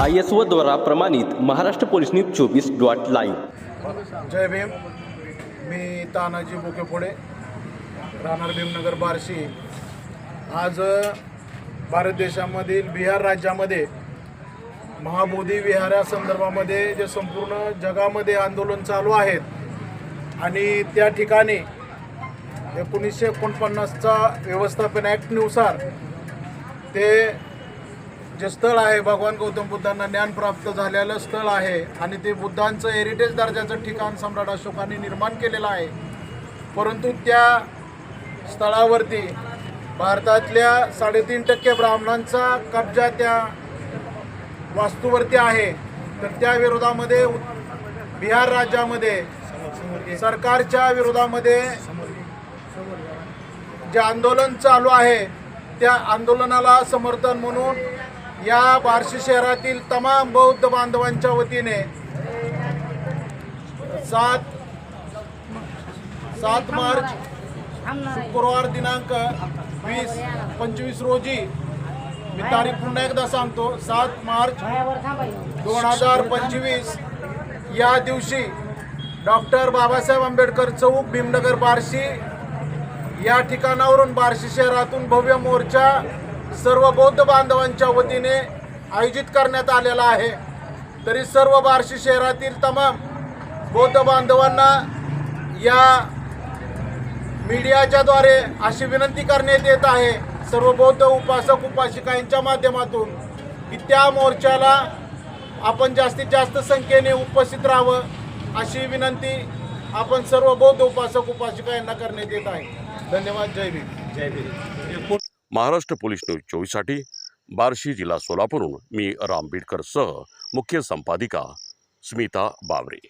I S द्वारा प्रमाणित Maharashtra police news चोवीस डॉट लाईव्ह. जय भीम. मी तानाजी बोकेफोडे राहणार भीमनगर बार्शी. आज भारत देशामधील बिहार राज्यामध्ये महाबोधी विहारा संदर्भामध्ये जे संपूर्ण जगामध्ये आंदोलन चालू आहेत आणि त्या ठिकाणी एकोणीसशे एकोणपन्नासचा व्यवस्थापन ॲक्टनुसार ते जे स्थळ आहे भगवान गौतम बुद्धांना ज्ञान प्राप्त झालेलं स्थळ आहे आणि ते बुद्धांचं हेरिटेज दर्जाचं ठिकाण सम्राट अशोकाने निर्माण केलेलं आहे. परंतु त्या स्थळावरती भारतातल्या साडेतीन टक्के ब्राह्मणांचा कब्जा त्या वास्तूवरती आहे. तर त्या विरोधामध्ये उ- बिहार राज्यामध्ये सरकारच्या विरोधामध्ये जे आंदोलन चालू आहे त्या आंदोलनाला समर्थन म्हणून या बार्शी शहरातील तमाम बौद्ध बांधवांच्या वतीने सात सात मार्च शुक्रवार दिनांक वीस पंचवीस रोजी मी तारीख पुन्हा एकदा सांगतो सात मार्च दोन हजार पंचवीस या दिवशी डॉक्टर बाबासाहेब आंबेडकर चौक भीमनगर बार्शी या ठिकाणावरून बार्शी शहरातून भव्य मोर्चा सर्व बौद्ध बांधवांच्या वतीने आयोजित करण्यात आलेला आहे. तरी सर्व बार्शी शहरातील तमाम बौद्ध बांधवांना या मीडियाच्या द्वारे अशी विनंती करण्यात येत आहे. सर्व बौद्ध उपासक उपासिका यांच्या माध्यमातून की त्या मोर्चाला आपण जास्तीत जास्त संख्येने उपस्थित राहावं अशी विनंती आपण सर्व बौद्ध उपासक उपासिका यांना करण्यात येत आहे. धन्यवाद. जय भीम. जय भीम. महाराष्ट्र पोलीस न्यूज चोवीससाठी बार्शी जिल्हा सोलापूरहून मी राम बीडकरसह मुख्य संपादिका स्मिता बावरे.